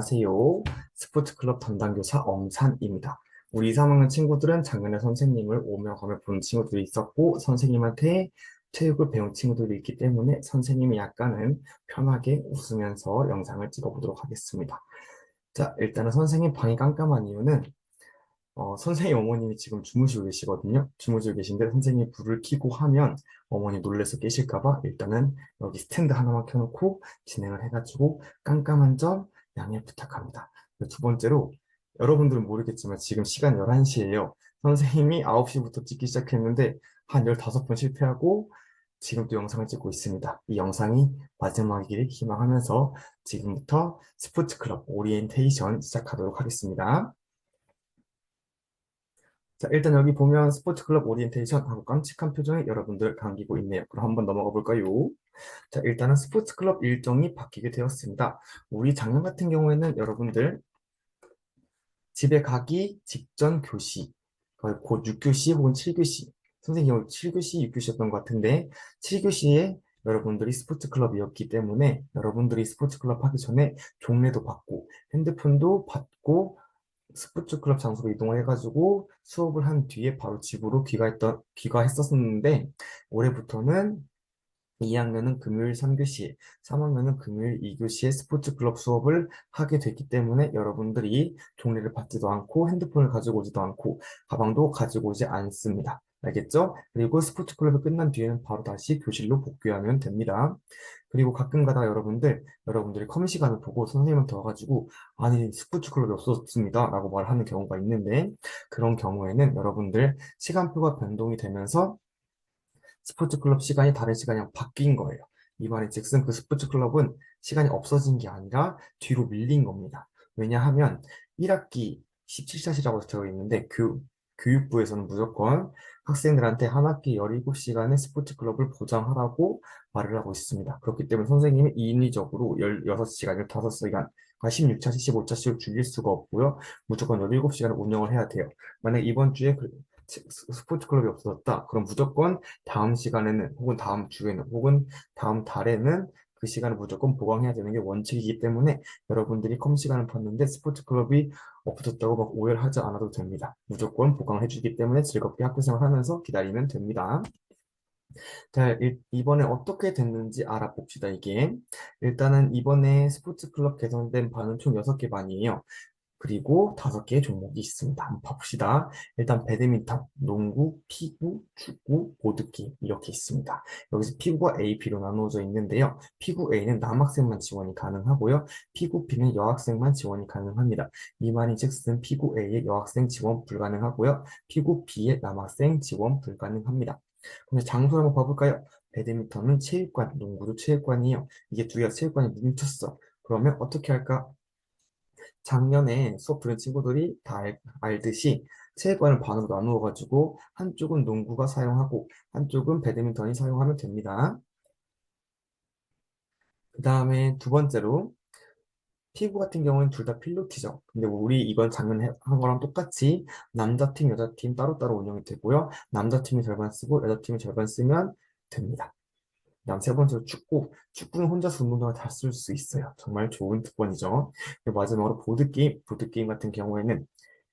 안녕하세요. 스포츠클럽 담당교사 엄산입니다. 우리 3학년 친구들은 작년에 선생님을 오며 가며 본 친구들이 있었고 선생님한테 체육을 배운 친구들이 있기 때문에 선생님이 약간은 편하게 웃으면서 영상을 찍어보도록 하겠습니다. 자, 일단은 선생님 방이 깜깜한 이유는 어, 선생님 어머님이 지금 주무시고 계시거든요. 주무시고 계신데 선생님이 불을 켜고 하면 어머니 놀래서 깨실까봐 일단은 여기 스탠드 하나만 켜놓고 진행을 해가지고 깜깜한 점 양해 부탁합니다. 두 번째로 여러분들은 모르겠지만 지금 시간 11시예요. 선생님이 9시부터 찍기 시작했는데 한 15번 실패하고 지금 또 영상을 찍고 있습니다. 이 영상이 마지막이길 희망하면서 지금부터 스포츠클럽 오리엔테이션 시작하도록 하겠습니다. 자, 일단 여기 보면 스포츠클럽 오리엔테이션 하고 깜찍한 표정이 여러분들 감기고 있네요. 그럼 한번 넘어가 볼까요? 자, 일단은 스포츠 클럽 일정이 바뀌게 되었습니다. 우리 작년 같은 경우에는 여러분들 집에 가기 직전 교시, 곧 6교시 혹은 7교시, 선생님 7교시, 6교시였던 것 같은데 7교시에 여러분들이 스포츠 클럽이었기 때문에 여러분들이 스포츠 클럽 하기 전에 종례도 받고 핸드폰도 받고 스포츠 클럽 장소로 이동을 해가지고 수업을 한 뒤에 바로 집으로 귀가했던, 귀가했었는데 올해부터는 2학년은 금요일 3교시, 3학년은 금요일 2교시에 스포츠 클럽 수업을 하게 됐기 때문에 여러분들이 종례를 받지도 않고 핸드폰을 가지고 오지도 않고 가방도 가지고 오지 않습니다. 알겠죠? 그리고 스포츠 클럽이 끝난 뒤에는 바로 다시 교실로 복귀하면 됩니다. 그리고 가끔 가다가 여러분들, 여러분들이 컴 시간을 보고 선생님한테 와가지고, 아니, 스포츠 클럽이 없었습니다. 라고 말하는 경우가 있는데, 그런 경우에는 여러분들 시간표가 변동이 되면서 스포츠 클럽 시간이 다른 시간이랑 바뀐 거예요. 이 말인 즉슨 그 스포츠 클럽은 시간이 없어진 게 아니라 뒤로 밀린 겁니다. 왜냐하면 1학기 17샷이라고 되어 있는데 그 교육부에서는 무조건 학생들한테 한 학기 17시간의 스포츠 클럽을 보장하라고 말을 하고 있습니다. 그렇기 때문에 선생님이 인위적으로 16시간, 15시간, 16차씩, 15차씩 줄일 수가 없고요. 무조건 17시간을 운영을 해야 돼요. 만약 이번 주에 그 스포츠 클럽이 없어졌다. 그럼 무조건 다음 시간에는 혹은 다음 주에는 혹은 다음 달에는 그 시간을 무조건 보강해야 되는 게 원칙이기 때문에 여러분들이 컴 시간을 봤는데 스포츠 클럽이 없어졌다고 막 오해를 하지 않아도 됩니다. 무조건 보강을 해주기 때문에 즐겁게 학교 생활 하면서 기다리면 됩니다. 자, 이번에 어떻게 됐는지 알아봅시다, 이게. 일단은 이번에 스포츠 클럽 개선된 반은 총 6개 반이에요. 그리고 다섯 개의 종목이 있습니다. 한번 봐봅시다. 일단 배드민턴, 농구, 피구, 축구, 보드게임 이렇게 있습니다. 여기서 피구가 A, B로 나누어져 있는데요. 피구 A는 남학생만 지원이 가능하고요. 피구 B는 여학생만 지원이 가능합니다. 이 말인 즉슨 피구 A의 여학생 지원 불가능하고요. 피구 B의 남학생 지원 불가능합니다. 그럼 장소를 한번 봐볼까요? 배드민턴은 체육관, 농구도 체육관이에요. 이게 두 개가 체육관이 뭉쳤어. 그러면 어떻게 할까? 작년에 수업 들은 친구들이 다 알, 알듯이 체육관을 반으로 나누어 가지고 한쪽은 농구가 사용하고 한쪽은 배드민턴이 사용하면 됩니다. 그 다음에 두 번째로 피구 같은 경우는 둘 다 필로티죠. 근데 우리 이번 작년에 한 거랑 똑같이 남자팀, 여자팀 따로따로 운영이 되고요. 남자팀이 절반 쓰고 여자팀이 절반 쓰면 됩니다. 다음 세 번째로 축구. 축구는 혼자서 운동동안 다쓸 수 있어요. 정말 좋은 특권이죠. 마지막으로 보드게임. 보드게임 같은 경우에는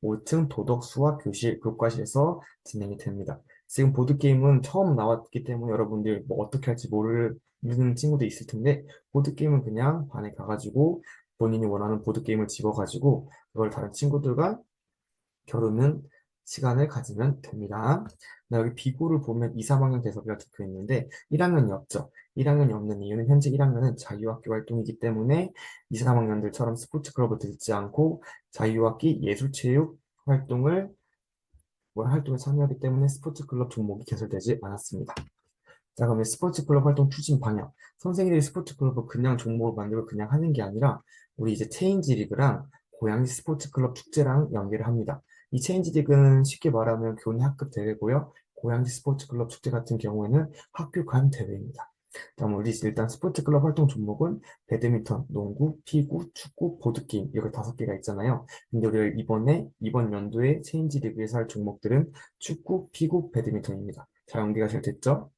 5층 도덕, 수학, 교실, 교과실에서 진행이 됩니다. 지금 보드게임은 처음 나왔기 때문에 여러분들 뭐 어떻게 할지 모르는 친구도 있을 텐데 보드게임은 그냥 반에 가가지고 본인이 원하는 보드게임을 집어가지고 그걸 다른 친구들과 겨루는 시간을 가지면 됩니다. 여기 비구를 보면 2, 3학년 개설비가 적혀 있는데 1학년이 없죠. 1학년이 없는 이유는 현재 1학년은 자유학교 활동이기 때문에 2, 3학년들처럼 스포츠 클럽을 듣지 않고 자유학기 예술체육 활동을 뭐 활동에 참여하기 때문에 스포츠 클럽 종목이 개설되지 않았습니다. 자, 그러면 스포츠 클럽 활동 추진 방향. 선생님들이 스포츠 클럽을 그냥 종목을 만들고 그냥 하는 게 아니라 우리 이제 체인지 리그랑 고양이 스포츠 클럽 축제랑 연계를 합니다. 이 체인지 리그는 쉽게 말하면 교내 학급 대회고요. 고양시 스포츠 클럽 축제 같은 경우에는 학교 간 대회입니다. 다음 우리 일단 스포츠 클럽 활동 종목은 배드민턴, 농구, 피구, 축구, 보드게임 이렇게 다섯 개가 있잖아요. 근데 우리가 이번에 이번 연도에 체인지 리그에서 할 종목들은 축구, 피구, 배드민턴입니다. 잘 연계가 잘 됐죠?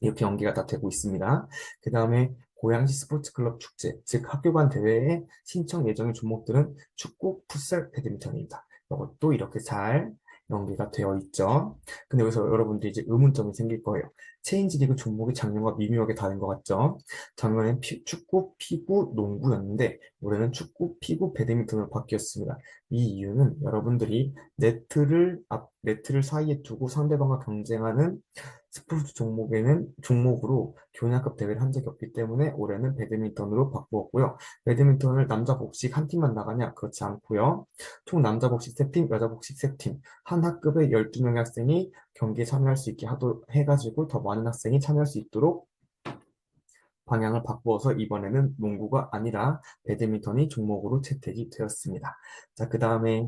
이렇게 연계가 다 되고 있습니다. 그 다음에 고양시 스포츠클럽 축제, 즉 학교 간 대회에 신청 예정인 종목들은 축구, 풋살, 배드민턴입니다. 이것도 이렇게 잘 연계가 되어 있죠. 근데 여기서 여러분들이 이제 의문점이 생길 거예요. 체인지 리그 종목이 작년과 미묘하게 다른 것 같죠? 작년엔 피- 축구, 피구, 농구였는데 올해는 축구, 피구, 배드민턴으로 바뀌었습니다. 이 이유는 여러분들이 네트를 앞, 네트를 사이에 두고 상대방과 경쟁하는 스포츠 종목에는 종목으로 교년급 대회를 한 적이 없기 때문에 올해는 배드민턴으로 바꾸었고요. 배드민턴을 남자 복식 한 팀만 나가냐? 그렇지 않고요. 총 남자 복식 3팀, 여자 복식 3팀, 한 학급에 12명의 학생이 경기에 참여할 수 있게 하도 해가지고 더 많은 학생이 참여할 수 있도록 방향을 바꾸어서 이번에는 농구가 아니라 배드민턴이 종목으로 채택이 되었습니다. 자, 그 다음에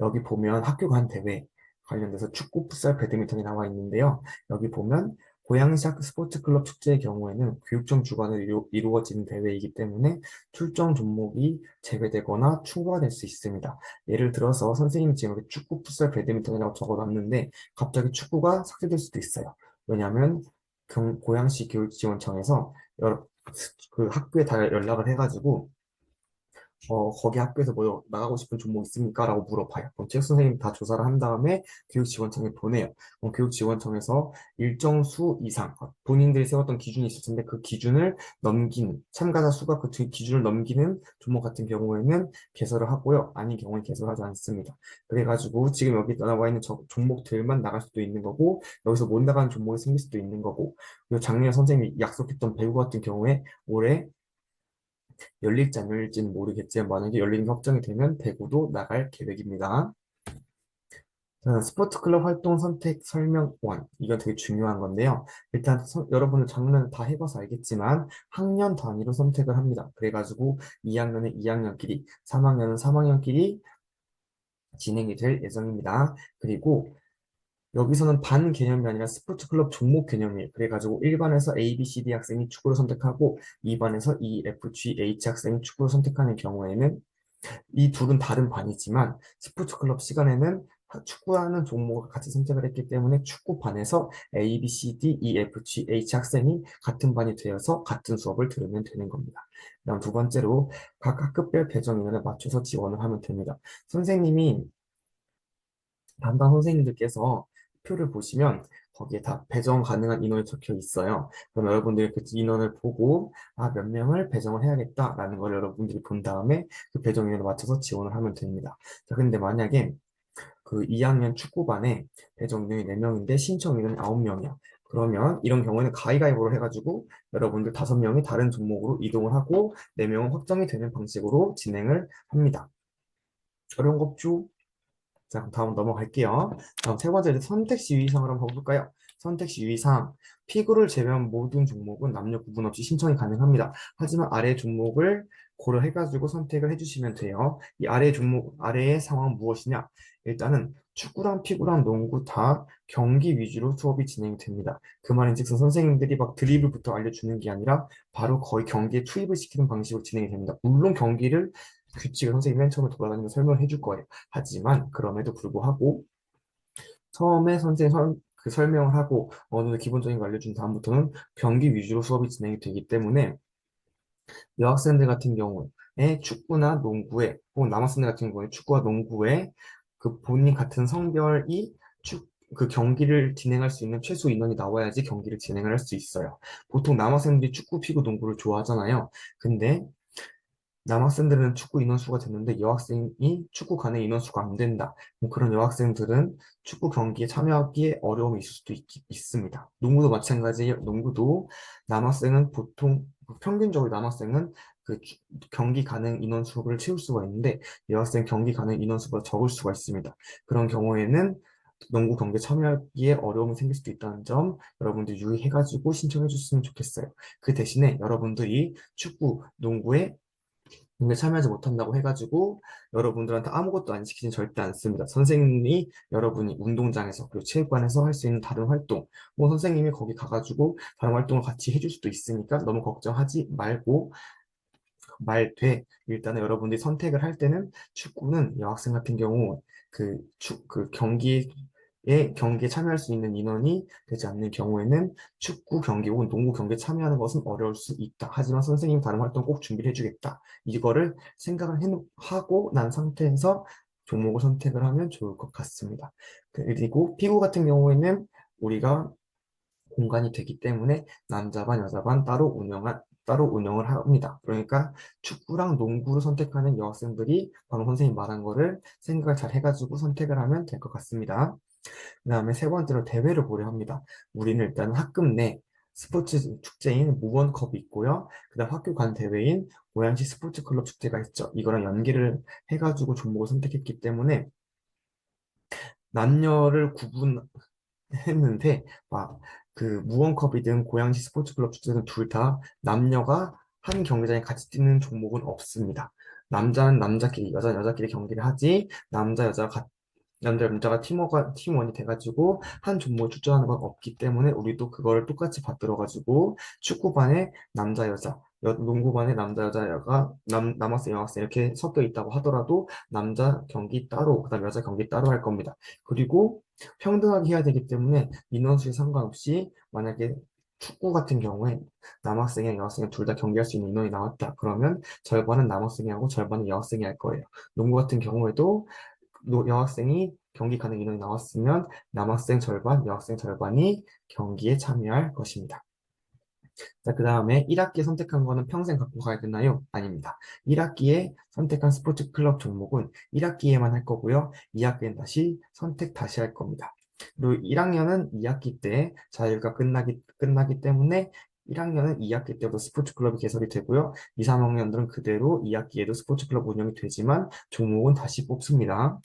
여기 보면 학교 간 대회 관련돼서 축구, 풋살, 배드민턴이 나와 있는데요. 여기 보면 고양시 학교 스포츠클럽 축제의 경우에는 교육청 주관으로 이루, 이루어지는 대회이기 때문에 출정 종목이 제외되거나 추가가 될 수 있습니다. 예를 들어서 선생님이 지금 여기 축구, 풋살, 배드민턴이라고 적어놨는데 갑자기 축구가 삭제될 수도 있어요. 왜냐하면 경- 고양시 교육지원청에서 여러, 그 학교에 다 연락을 해가지고 어, 거기 학교에서 뭐 나가고 싶은 종목 있습니까? 라고 물어봐요. 그럼 체육 선생님 다 조사를 한 다음에 교육지원청에 보내요. 그럼 교육지원청에서 일정 수 이상, 어, 본인들이 세웠던 기준이 있을 텐데 그 기준을 넘기는, 참가자 수가 그 기- 기준을 넘기는 종목 같은 경우에는 개설을 하고요. 아닌 경우는 개설하지 않습니다. 그래가지고 지금 여기 나와 있는 저- 종목들만 나갈 수도 있는 거고, 여기서 못 나가는 종목이 생길 수도 있는 거고, 그리고 작년에 선생님이 약속했던 배구 같은 경우에 올해 열릴지 안 열릴지는 모르겠지만 만약에 열리는 게 확정이 되면 배구도 나갈 계획입니다. 자, 스포츠 클럽 활동 선택 설명 1. 이건 되게 중요한 건데요. 일단 서- 여러분들 작년에 다 해봐서 알겠지만 학년 단위로 선택을 합니다. 그래가지고 2학년은 2학년끼리, 3학년은 3학년끼리 진행이 될 예정입니다. 그리고 여기서는 반 개념이 아니라 스포츠 클럽 종목 개념이에요. 그래가지고 1반에서 A, B, C, D 학생이 축구를 선택하고 2반에서 E, F, G, H 학생이 축구를 선택하는 경우에는 이 둘은 다른 반이지만 스포츠 클럽 시간에는 하- 축구하는 종목을 같이 선택을 했기 때문에 축구 반에서 A, B, C, D, E, F, G, H 학생이 같은 반이 되어서 같은 수업을 들으면 되는 겁니다. 그다음 두 번째로 각 학급별 배정 인원에 맞춰서 지원을 하면 됩니다. 선생님이 담당 선생님들께서 표를 보시면 거기에 다 배정 가능한 인원이 적혀 있어요. 그럼 여러분들이 그 인원을 보고 아, 몇 명을 배정을 해야겠다라는 걸 여러분들이 본 다음에 그 배정 인원에 맞춰서 지원을 하면 됩니다. 자, 근데 만약에 그 2학년 축구반에 배정 인원이 4명인데 신청 인원이 9명이야. 그러면 이런 경우에는 가위가위보를 해가지고 여러분들 5명이 다른 종목으로 이동을 하고 4명은 확정이 되는 방식으로 진행을 합니다. 어려운 거 없죠? 자, 다음 넘어갈게요. 다음 세 번째 선택시 유의사항을 한번 볼까요? 선택시 유의사항. 피구를 제외한 모든 종목은 남녀 구분 없이 신청이 가능합니다. 하지만 아래 종목을 고려해가지고 선택을 해주시면 돼요. 이 아래 종목, 아래의 상황은 무엇이냐? 일단은 축구랑 피구랑 농구 다 경기 위주로 수업이 진행이 됩니다. 그 말인즉슨 선생님들이 막 드리블부터 알려주는 게 아니라 바로 거의 경기에 투입을 시키는 방식으로 진행이 됩니다. 물론 경기를 규칙을 선생님이 맨 처음에 돌아다니면서 설명을 해줄 거예요. 하지만 그럼에도 불구하고 처음에 선생님 설, 그 설명을 하고 어느 정도 기본적인 거 알려준 다음부터는 경기 위주로 수업이 진행이 되기 때문에 여학생들 같은 경우에 축구나 농구에 혹은 남학생들 같은 경우에 축구와 농구에 그 본인 같은 성별이 축, 그 경기를 진행할 수 있는 최소 인원이 나와야지 경기를 진행을 할 수 있어요. 보통 남학생들이 축구, 피구, 농구를 좋아하잖아요. 근데 남학생들은 축구 인원수가 됐는데 여학생이 축구 가는 인원수가 안 된다. 뭐 그런 여학생들은 축구 경기에 참여하기에 어려움이 있을 수도 있, 있습니다. 농구도 마찬가지예요. 농구도 남학생은 보통 평균적으로 남학생은 그 주- 경기 가능 인원수를 채울 수가 있는데 여학생 경기 가능 인원수가 적을 수가 있습니다. 그런 경우에는 농구 경기에 참여하기에 어려움이 생길 수도 있다는 점 여러분들 유의해가지고 신청해 줬으면 좋겠어요. 그 대신에 여러분들이 축구, 농구에 근데 참여하지 못한다고 해가지고 여러분들한테 아무것도 안 시키진 절대 않습니다. 선생님이 여러분이 운동장에서 그리고 체육관에서 할 수 있는 다른 활동, 뭐 선생님이 거기 가가지고 다른 활동을 같이 해줄 수도 있으니까 너무 걱정하지 말고 말돼. 일단은 여러분들이 선택을 할 때는 축구는 여학생 같은 경우 그, 축, 그 경기 의 경기에 참여할 수 있는 인원이 되지 않는 경우에는 축구 경기 혹은 농구 경기에 참여하는 것은 어려울 수 있다. 하지만 선생님 다른 활동 꼭 준비를 해주겠다. 이거를 생각을 해, 하고 난 상태에서 종목을 선택을 하면 좋을 것 같습니다. 그리고 피구 같은 경우에는 우리가 공간이 되기 때문에 남자반, 여자반 따로 운영한 따로 운영을 합니다. 그러니까 축구랑 농구를 선택하는 여학생들이 방금 선생님 말한 거를 생각을 잘 해가지고 선택을 하면 될 것 같습니다. 그 다음에 세 번째로 대회를 보려 합니다. 우리는 일단 학급 내 스포츠 축제인 무원컵이 있고요. 그 다음 학교 간 대회인 고양시 스포츠 클럽 축제가 있죠. 이거랑 연계를 해가지고 종목을 선택했기 때문에 남녀를 구분했는데 막 그 무원컵이든 고양시 스포츠 클럽 축제든 둘다 남녀가 한 경기장에 같이 뛰는 종목은 없습니다. 남자는 남자끼리, 여자는 여자끼리 경기를 하지 남자 여자가 남자 여자가 팀워가 팀원이 돼가지고 한 종목을 출전하는 건 없기 때문에 우리도 그거를 똑같이 받들어가지고 축구반에 남자 여자 여- 농구반에 남자 여자가 남 남학생 여학생 이렇게 섞여 있다고 하더라도 남자 경기 따로 그다음 여자 경기 따로 할 겁니다. 그리고 평등하게 해야 되기 때문에 인원수에 상관없이 만약에 축구 같은 경우에 남학생이랑 여학생이 둘 다 경기할 수 있는 인원이 나왔다. 그러면 절반은 남학생이 하고 절반은 여학생이 할 거예요. 농구 같은 경우에도 노- 여학생이 경기 가능 인원이 나왔으면 남학생 절반, 여학생 절반이 경기에 참여할 것입니다. 자, 그 다음에 1학기에 선택한 거는 평생 갖고 가야 되나요? 아닙니다. 1학기에 선택한 스포츠 클럽 종목은 1학기에만 할 거고요. 2학기엔 다시 선택 다시 할 겁니다. 그리고 1학년은 2학기 때 자율과 끝나기, 끝나기 때문에 1학년은 2학기 때부터 스포츠 클럽이 개설이 되고요. 2, 3학년들은 그대로 2학기에도 스포츠 클럽 운영이 되지만 종목은 다시 뽑습니다.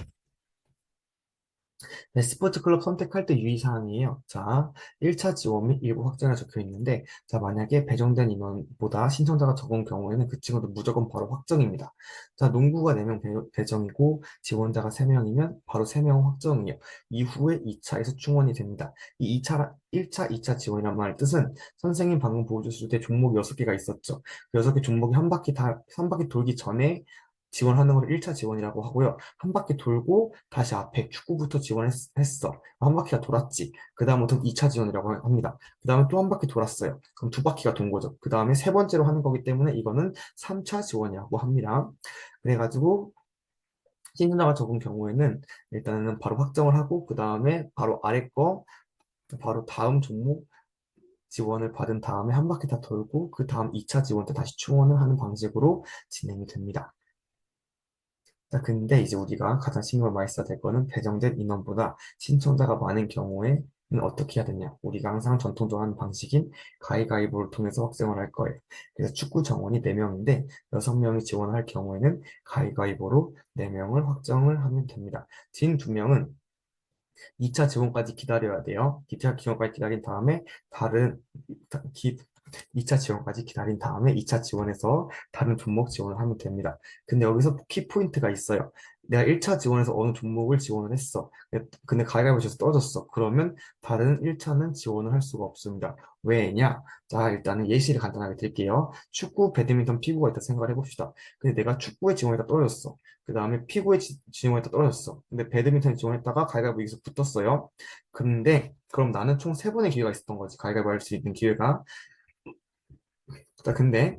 네, 스포츠 클럽 선택할 때 유의사항이에요. 자, 1차 지원 및 일부 확정이 적혀 있는데, 자, 만약에 배정된 인원보다 신청자가 적은 경우에는 그 친구도 무조건 바로 확정입니다. 자, 농구가 4명 배, 정이고 지원자가 3명이면 바로 3명 확정이에요. 이후에 2차에서 충원이 됩니다. 이 2차, 1차, 2차 지원이란 말 뜻은 선생님 방금 보여줬을 때 종목이 6개가 있었죠. 그 6개 종목이 한 바퀴 다, 한 바퀴 돌기 전에 지원하는 걸 1차 지원이라고 하고요. 한 바퀴 돌고 다시 앞에 축구부터 지원했어. 한 바퀴가 돌았지. 그 다음부터 2차 지원이라고 합니다. 그 다음에 또 한 바퀴 돌았어요. 그럼 두 바퀴가 돈 거죠. 그 다음에 세 번째로 하는 거기 때문에 이거는 3차 지원이라고 합니다. 그래가지고 신청자가 적은 경우에는 일단은 바로 확정을 하고 그 다음에 바로 아래 거 바로 다음 종목 지원을 받은 다음에 한 바퀴 다 돌고 그 다음 2차 지원 때 다시 충원을 하는 방식으로 진행이 됩니다. 자, 근데 이제 우리가 가장 신경을 많이 써야 될 거는 배정된 인원보다 신청자가 많은 경우에는 어떻게 해야 되냐. 우리가 항상 전통적으로 하는 방식인 가위가위보를 통해서 확정을 할 거예요. 그래서 축구 정원이 4명인데 6명이 지원할 경우에는 가위가위보로 4명을 확정을 하면 됩니다. 진 2명은 2차 지원까지 기다려야 돼요. 2차 지원까지 기다린 다음에 다른 기, 2차 지원까지 기다린 다음에 2차 지원에서 다른 종목 지원을 하면 됩니다. 근데 여기서 키포인트가 있어요. 내가 1차 지원에서 어느 종목을 지원을 했어. 근데 가위바위보에서 떨어졌어. 그러면 다른 1차는 지원을 할 수가 없습니다. 왜냐? 자, 일단은 예시를 간단하게 드릴게요. 축구, 배드민턴, 피구가 있다 생각을 해봅시다. 근데 내가 축구에 지원했다 떨어졌어. 그 다음에 피구에 지, 지원했다 떨어졌어. 근데 배드민턴에 지원했다가 가위바위보 여기서 붙었어요. 근데 그럼 나는 총 3번의 기회가 있었던 거지. 가위바위보 할 수 있는 기회가. 자, 근데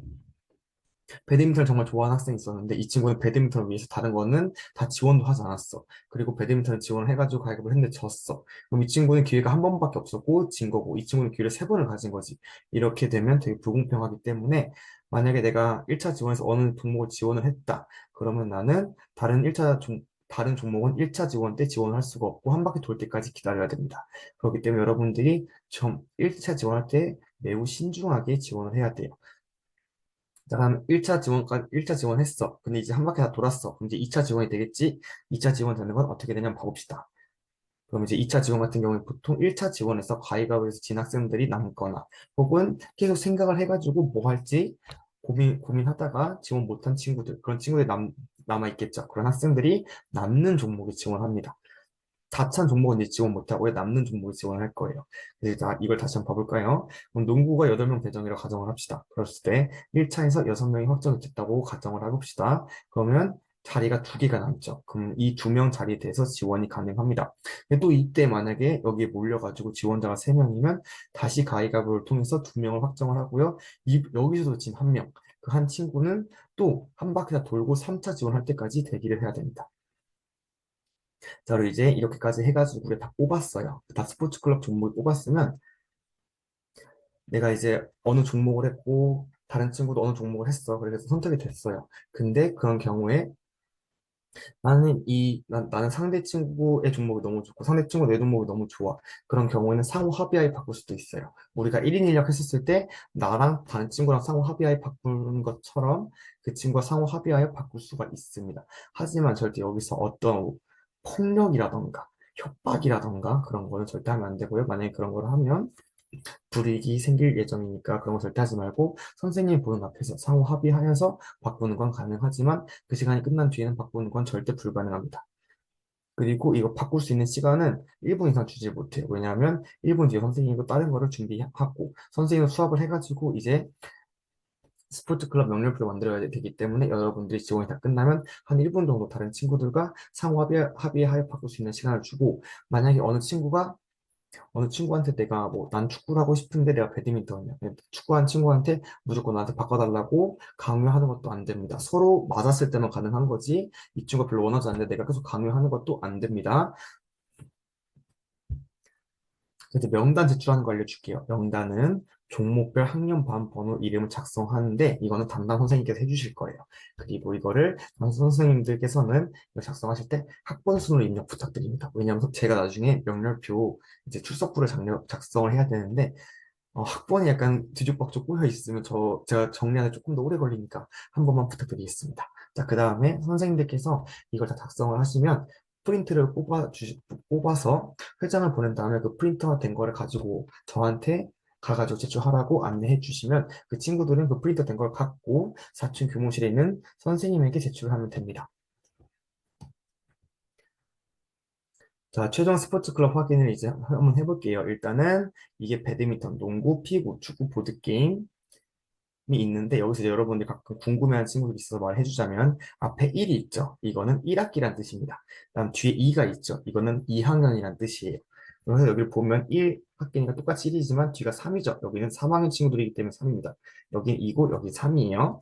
배드민턴을 정말 좋아하는 학생이 있었는데 이 친구는 배드민턴을 위해서 다른 거는 다 지원도 하지 않았어. 그리고 배드민턴을 지원을 해가지고 가입을 했는데 졌어. 그럼 이 친구는 기회가 한 번밖에 없었고 진 거고 이 친구는 기회를 세 번을 가진 거지. 이렇게 되면 되게 불공평하기 때문에 만약에 내가 1차 지원에서 어느 종목을 지원을 했다. 그러면 나는 다른 1차 종, 다른 종목은 1차 지원 때 지원을 할 수가 없고 한 바퀴 돌 때까지 기다려야 됩니다. 그렇기 때문에 여러분들이 좀 1차 지원할 때 매우 신중하게 지원을 해야 돼요. 자, 그럼 1차 지원까지, 1차 지원했어. 근데 이제 한 바퀴 다 돌았어. 그럼 이제 2차 지원이 되겠지? 2차 지원 되는 건 어떻게 되냐면 봐봅시다. 그럼 이제 2차 지원 같은 경우에 보통 1차 지원에서 가위바위보에서 진 학생들이 남거나 혹은 계속 생각을 해가지고 뭐 할지 고민, 고민하다가 지원 못한 친구들, 그런 친구들이 남, 남아있겠죠. 그런 학생들이 남는 종목에 지원합니다. 다찬 종목은 이제 지원 못하고요. 남는 종목에 지원할 거예요. 그래서 이걸 다시 한번 봐볼까요? 그럼 농구가 8명 배정이라고 가정을 합시다. 그랬을 때 1차에서 6명이 확정이 됐다고 가정을 해봅시다. 그러면 자리가 두 개가 남죠. 그럼 이 두 명 자리에 대해서 지원이 가능합니다. 또 이때 만약에 여기에 몰려가지고 지원자가 세 명이면 다시 가위바위보를 통해서 두 명을 확정을 하고요. 이, 여기서도 지금 한 명, 그 한 친구는 또 한 바퀴 다 돌고 3차 지원할 때까지 대기를 해야 됩니다. 자, 그리고 이제 이렇게까지 해가지고 우리가 다 뽑았어요. 다 스포츠 클럽 종목을 뽑았으면 내가 이제 어느 종목을 했고 다른 친구도 어느 종목을 했어. 그래서 선택이 됐어요. 근데 그런 경우에 나는 이, 난, 나는 상대 친구의 종목이 너무 좋고 상대 친구 내 종목이 너무 좋아. 그런 경우에는 상호 합의하에 바꿀 수도 있어요. 우리가 1인 1력 했었을 때 나랑 다른 친구랑 상호 합의하에 바꾸는 것처럼 그 친구와 상호 합의하에 바꿀 수가 있습니다. 하지만 절대 여기서 어떤 폭력이라던가 협박이라던가 그런 거는 절대 하면 안 되고요. 만약에 그런 걸 하면 불이익이 생길 예정이니까 그런 거 절대 하지 말고 선생님 보는 앞에서 상호 합의하여서 바꾸는 건 가능하지만 그 시간이 끝난 뒤에는 바꾸는 건 절대 불가능합니다. 그리고 이거 바꿀 수 있는 시간은 1분 이상 주지 못해요. 왜냐하면 1분 뒤에 선생님이 또 다른 거를 준비하고 선생님 수업을 해가지고 이제 스포츠 클럽 명령표를 만들어야 되기 때문에 여러분들이 지원이 다 끝나면 한 1분 정도 다른 친구들과 상호 합의, 합의하여 바꿀 수 있는 시간을 주고 만약에 어느 친구가 어느 친구한테 내가 뭐 난 축구를 하고 싶은데 내가 배드민턴이야. 축구한 친구한테 무조건 나한테 바꿔달라고 강요하는 것도 안 됩니다. 서로 맞았을 때만 가능한 거지 이 친구가 별로 원하지 않는데 내가 계속 강요하는 것도 안 됩니다. 이제 명단 제출하는 거 알려줄게요. 명단은 종목별 학년 반 번호 이름을 작성하는데 이거는 담당 선생님께서 해주실 거예요. 그리고 이거를 담당 선생님들께서는 이거 작성하실 때 학번 순으로 입력 부탁드립니다. 왜냐하면 제가 나중에 명렬표 이제 출석부를 작성을 해야 되는데 어, 학번이 약간 뒤죽박죽 꼬여 있으면 저 제가 정리하는 조금 더 오래 걸리니까 한 번만 부탁드리겠습니다. 자, 그 다음에 선생님들께서 이걸 다 작성을 하시면 프린트를 뽑아 주시, 뽑아서 회장을 보낸 다음에 그 프린터가 된 거를 가지고 저한테 가가지고 제출하라고 안내해 주시면 그 친구들은 그 프린터 된 걸 갖고 4층 교무실에 있는 선생님에게 제출하면 됩니다. 자, 최종 스포츠 클럽 확인을 이제 한번 해볼게요. 일단은 이게 배드민턴, 농구, 피구, 축구, 보드게임, 있는데 여기서 이제 여러분들이 가끔 궁금해하는 친구들이 있어서 말해주자면 앞에 1이 있죠. 이거는 1학기란 뜻입니다. 다음 뒤에 2가 있죠. 이거는 2학년이란 뜻이에요. 그래서 여기를 보면 1학기니까 똑같이 1이지만 뒤가 3이죠. 여기는 3학년 친구들이기 때문에 3입니다. 여기는 2고 여기 3이에요.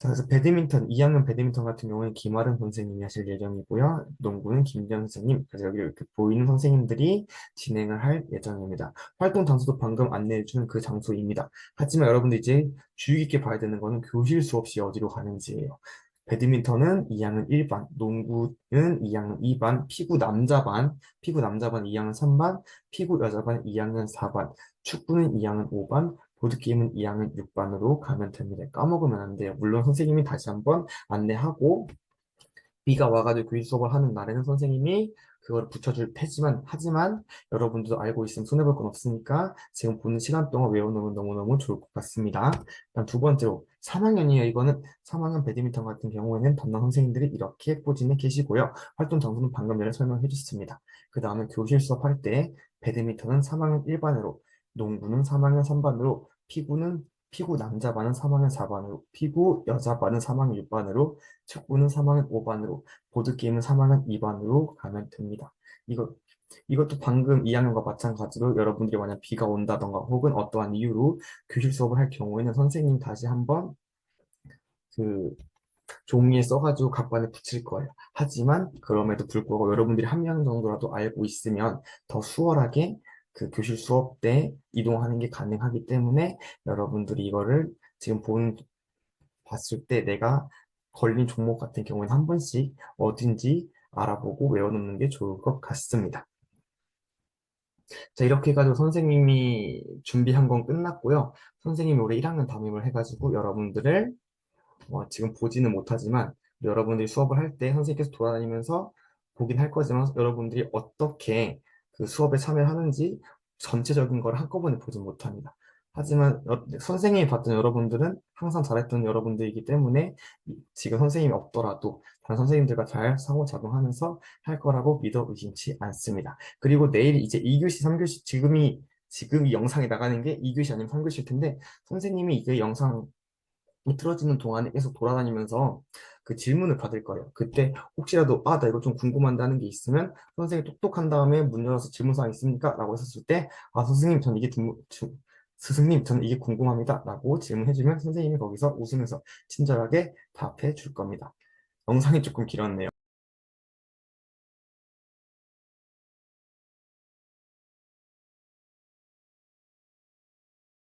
자, 그래서 배드민턴, 2학년 배드민턴 같은 경우는 김아름 선생님이 하실 예정이고요. 농구는 김전 선생님, 그래서 여기 이렇게 보이는 선생님들이 진행을 할 예정입니다. 활동 장소도 방금 안내해 주는 그 장소입니다. 하지만 여러분들 이제 주의 깊게 봐야 되는 거는 교실 수업시 어디로 가는지예요. 배드민턴은 2학년 1반, 농구는 2학년 2반, 피구 남자반, 피구 남자반 2학년 3반, 피구 여자반 2학년 4반, 축구는 2학년 5반, 보드게임은 2학년 6반으로 가면 됩니다. 까먹으면 안 돼요. 물론 선생님이 다시 한번 안내하고 비가 와가지고 교실 수업을 하는 날에는 선생님이 그걸 붙여줄 테지만 하지만 여러분들도 알고 있으면 손해볼 건 없으니까 지금 보는 시간 동안 외워놓으면 너무너무 좋을 것 같습니다. 다음 두 번째로 3학년이에요. 이거는 3학년 배드민턴 같은 경우에는 담당 선생님들이 이렇게 포진해 계시고요. 활동 장소는 방금 전에 설명해 주셨습니다. 그 다음에 교실 수업할 때 배드민턴은 3학년 1반으로 농구는 3학년 3반으로 피구는 피구 남자반은 3학년 4반으로, 피구 여자반은 3학년 6반으로, 축구는 3학년 5반으로, 보드게임은 3학년 2반으로 가면 됩니다. 이거, 이것도 방금 2학년과 마찬가지로 여러분들이 만약 비가 온다던가 혹은 어떠한 이유로 교실 수업을 할 경우에는 선생님 다시 한번 그 종이에 써가지고 각반에 붙일 거예요. 하지만 그럼에도 불구하고 여러분들이 한 명 정도라도 알고 있으면 더 수월하게 그 교실 수업 때 이동하는 게 가능하기 때문에 여러분들이 이거를 지금 본, 봤을 때 내가 걸린 종목 같은 경우에는 한 번씩 어딘지 알아보고 외워놓는 게 좋을 것 같습니다. 자, 이렇게 해가지고 선생님이 준비한 건 끝났고요. 선생님이 올해 1학년 담임을 해가지고 여러분들을 어, 지금 보지는 못하지만 여러분들이 수업을 할 때 선생님께서 돌아다니면서 보긴 할 거지만 여러분들이 어떻게 그 수업에 참여하는지 전체적인 걸 한꺼번에 보지 못합니다. 하지만 선생님이 봤던 여러분들은 항상 잘했던 여러분들이기 때문에 지금 선생님이 없더라도 다른 선생님들과 잘 상호작용하면서 할 거라고 믿어 의심치 않습니다. 그리고 내일 이제 2교시, 3교시 지금이 지금 이 영상이 나가는 게 2교시 아니면 3교시일 텐데 선생님이 이게 영상 이 틀어지는 동안에 계속 돌아다니면서 그 질문을 받을 거예요. 그때 혹시라도 아, 나 이거 좀 궁금한다는 게 있으면 선생님이 똑똑한 다음에 문 열어서 질문사항 있습니까? 라고 했었을 때 아, 선생님, 전 이게 등- 주- 스승님, 저는 이게 궁금합니다. 라고 질문해주면 선생님이 거기서 웃으면서 친절하게 답해 줄 겁니다. 영상이 조금 길었네요.